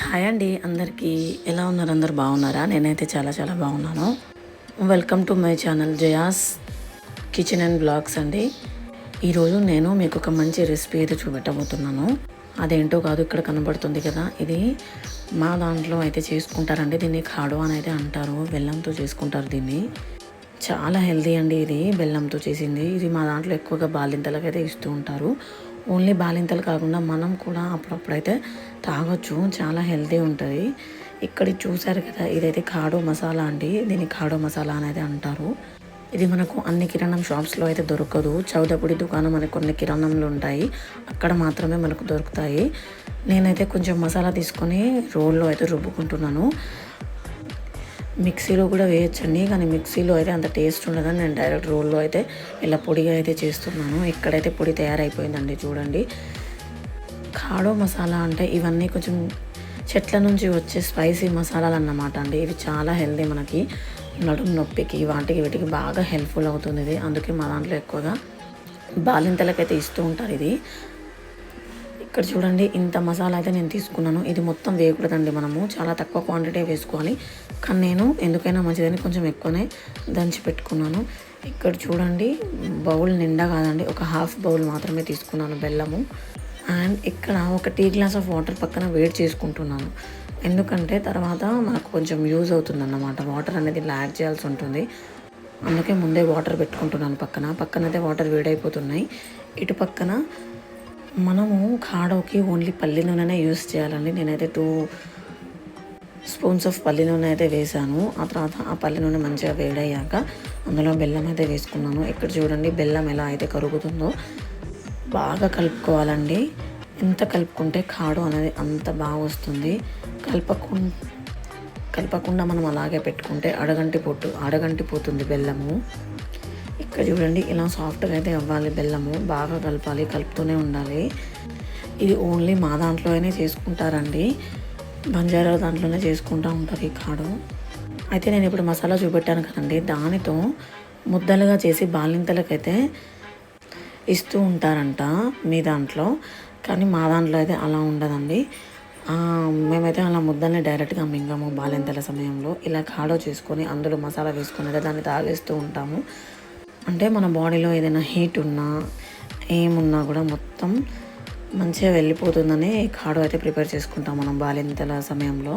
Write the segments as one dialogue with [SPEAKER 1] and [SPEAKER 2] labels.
[SPEAKER 1] Hi అండి అందరికీ ఎలా ఉన్నారు? అందరు బాగున్నారా? నేనైతే చాలా చాలా బాగున్నాను. Welcome to my channel Jaya's kitchen and vlogs అండి. ఈరోజు నేను మీకు ఒక మంచి రెసిపీ అయితే చూపెట్టబోతున్నాను. అదేంటో కాదు ఇక్కడ కనబడుతుంది కదా. ఇది మా దాంట్లో అయితే చేసుకుంటారండి. దీన్ని ఖాడు అని అయితే అంటారు. బెల్లంతో చేసుకుంటారు దీన్ని. చాలా హెల్తీ అండి ఇది బెల్లంతో చేసింది. ఇది మా దాంట్లో ఎక్కువగా బాలింతలకు అయితే ఇస్తూ ఉంటారు. ఓన్లీ బాలింతలు కాకుండా మనం కూడా అప్పుడప్పుడైతే తాగొచ్చు. చాలా హెల్తీ ఉంటుంది. ఇక్కడ చూసారు కదా ఇదైతే కాడో మసాలా అండి. దీన్ని కాడో మసాలా అనేది అంటారు. ఇది మనకు అన్ని కిరాణం షాప్స్లో అయితే దొరకదు. చౌదపుడి దుకాణం అనే కొన్ని కిరాణంలు ఉంటాయి. అక్కడ మాత్రమే మనకు దొరుకుతాయి. నేనైతే కొంచెం మసాలా తీసుకొని రోల్లో అయితే రుబ్బుకుంటున్నాను. మిక్సీలో కూడా వేయచ్చండి. కానీ మిక్సీలో అయితే అంత టేస్ట్ ఉండదని నేను డైరెక్ట్ రోల్లో అయితే ఇలా పొడిగా అయితే చేస్తున్నాను. ఇక్కడైతే పొడి తయారైపోయిందండి చూడండి. కాడో మసాలా అంటే ఇవన్నీ కొంచెం చెట్ల నుంచి వచ్చే స్పైసీ మసాలాలు అన్నమాట అండి. ఇవి చాలా హెల్దీ మనకి. నడుము నొప్పికి వాటికి వీటికి బాగా హెల్ప్ఫుల్ అవుతుంది ఇది. అందుకే మా దాంట్లో ఎక్కువగా బాలింతలకైతే ఇస్తూ ఉంటారు ఇది. ఇక్కడ చూడండి ఇంత మసాలా అయితే నేను తీసుకున్నాను. ఇది మొత్తం వేయకూడదండి మనము. చాలా తక్కువ క్వాంటిటీ వేసుకోవాలి. కానీ నేను ఎందుకైనా మంచిదని కొంచెం ఎక్కువనే దంచి పెట్టుకున్నాను. ఇక్కడ చూడండి బౌల్ నిండా కాదండి ఒక హాఫ్ బౌల్ మాత్రమే తీసుకున్నాను బెల్లము. అండ్ ఇక్కడ ఒక టీ గ్లాస్ ఆఫ్ వాటర్ పక్కన వేడి చేసుకుంటున్నాను. ఎందుకంటే తర్వాత మనకు కొంచెం యూజ్ అవుతుందన్నమాట. వాటర్ అనేది యాడ్ చేయాల్సి ఉంటుంది. అందుకే ముందే వాటర్ పెట్టుకుంటున్నాను పక్కన. పక్కన అయితే వాటర్ వేడైపోతున్నాయి. ఇటు పక్కన మనము కాడోకి ఓన్లీ పల్లి నూనెనే యూస్ చేయాలండి. నేనైతే టూ స్పూన్స్ ఆఫ్ పల్లి నూనె అయితే వేసాను ఆ తర్వాత ఆ పల్లి నూనె మంచిగా వేడయ్యాక అందులో బెల్లం అయితే వేసుకున్నాను. ఇక్కడ చూడండి బెల్లం ఎలా అయితే కరుగుతుందో బాగా కలుపుకోవాలండి. ఎంత కలుపుకుంటే కాడు అనేది అంత బాగా వస్తుంది. కలపకు కలపకుండా మనం అలాగే పెట్టుకుంటే అడగంటి పొట్టు అడగంటి పోతుంది బెల్లము. ఇక్కడ చూడండి ఇలా సాఫ్ట్గా అయితే అవ్వాలి బెల్లము బాగా కలపాలి కలుపుతూనే ఉండాలి. ఇది ఓన్లీ మా దాంట్లోనే చేసుకుంటారండి. బంజారా దాంట్లోనే చేసుకుంటూ ఉంటారు ఈ కాడు. అయితే నేను ఇప్పుడు మసాలా చూపెట్టాను కదండి. దానితో ముద్దలుగా చేసి బాలింతలకైతే ఇస్తూ ఉంటారంట మీ దాంట్లో. కానీ మా దాంట్లో అయితే అలా ఉండదండి. మేమైతే అలా ముద్దల్ని డైరెక్ట్గా మింగము బాలింతల సమయంలో. ఇలా కాడో చేసుకొని అందులో మసాలా వేసుకుని దాన్ని తాగేస్తూ ఉంటాము. అంటే మన బాడీలో ఏదైనా హీట్ ఉన్నా ఏమున్నా కూడా మొత్తం మంచిగా వెళ్ళిపోతుందని కాడు అయితే ప్రిపేర్ చేసుకుంటాం మనం బాలింతల సమయంలో.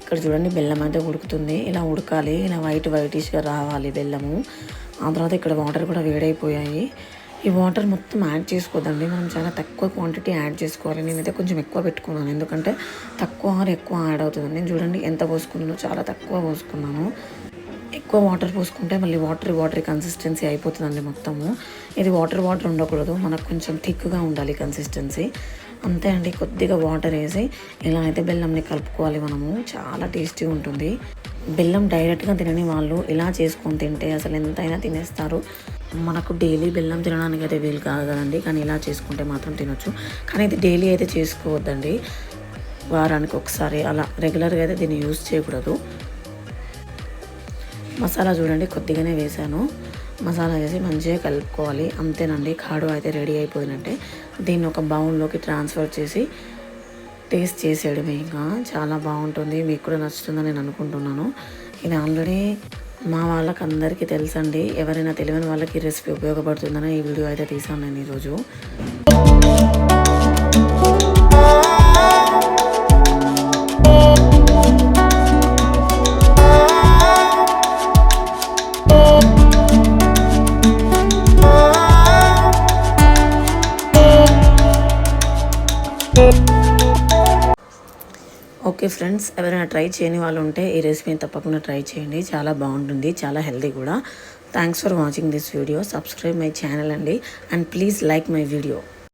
[SPEAKER 1] ఇక్కడ చూడండి బెల్లం అయితే ఉడుకుతుంది. ఇలా ఉడకాలి ఇలా వైట్ వైటిష్గా రావాలి బెల్లము. ఆ తర్వాత ఇక్కడ వాటర్ కూడా వేడైపోయాయి. ఈ వాటర్ మొత్తం యాడ్ చేసుకోదండి మనం చాలా తక్కువ క్వాంటిటీ యాడ్ చేసుకోవాలి. నేనైతే కొంచెం ఎక్కువ పెట్టుకున్నాను. ఎందుకంటే తక్కువ ఆర్ ఎక్కువ యాడ్ అవుతుంది నేను చూడండి ఎంత పోసుకున్నానో చాలా తక్కువ పోసుకున్నాను. ఎక్కువ వాటర్ పోసుకుంటే మళ్ళీ వాటర్ వాటర్ కన్సిస్టెన్సీ అయిపోతుందండి మొత్తము. ఇది వాటర్ వాటర్ ఉండకూడదు. మనకు కొంచెం థిక్గా ఉండాలి కన్సిస్టెన్సీ అంతే అండి కొద్దిగా వాటర్ వేసి ఇలా అయితే బెల్లంని కలుపుకోవాలి మనము. చాలా టేస్టీ ఉంటుంది. బెల్లం డైరెక్ట్గా తినని వాళ్ళు ఇలా చేసుకొని తింటే అసలు ఎంతైనా తినేస్తారు. మనకు డైలీ బెల్లం తినడానికి అయితే వీలు కాదు కదండి. కానీ ఇలా చేసుకుంటే మాత్రం తినొచ్చు. కానీ ఇది డైలీ అయితే చేసుకోవద్దండి. వారానికి ఒకసారి అలా రెగ్యులర్గా అయితే దీన్ని యూజ్ చేయకూడదు. మసాలా చూడండి కొద్దిగానే వేసాను. మసాలా వేసి మంచిగా కలుపుకోవాలి. అంతేనండి కాడు అయితే రెడీ అయిపోయినట్టే. దీన్ని ఒక బౌల్లోకి ట్రాన్స్ఫర్ చేసి టేస్ట్ చేసేయడమే ఇంకా. చాలా బాగుంటుంది. మీకు కూడా నచ్చుతుందని నేను అనుకుంటున్నాను. ఇది ఆల్రెడీ మా వాళ్ళకి అందరికీ తెలుసండి. ఎవరైనా తెలియని వాళ్ళకి రెసిపీ ఉపయోగపడుతుందని ఈ వీడియో అయితే తీసాను నేను ఈరోజు. ఓకే ఫ్రెండ్స్ ఎవరైనా ట్రై చేయని వాళ్ళు ఉంటే ఈ రెసిపీని తప్పకుండా ట్రై చేయండి. చాలా బాగుంటుంది చాలా హెల్తీ కూడా. Thanks for watching this video subscribe my channel అండి. And please like my video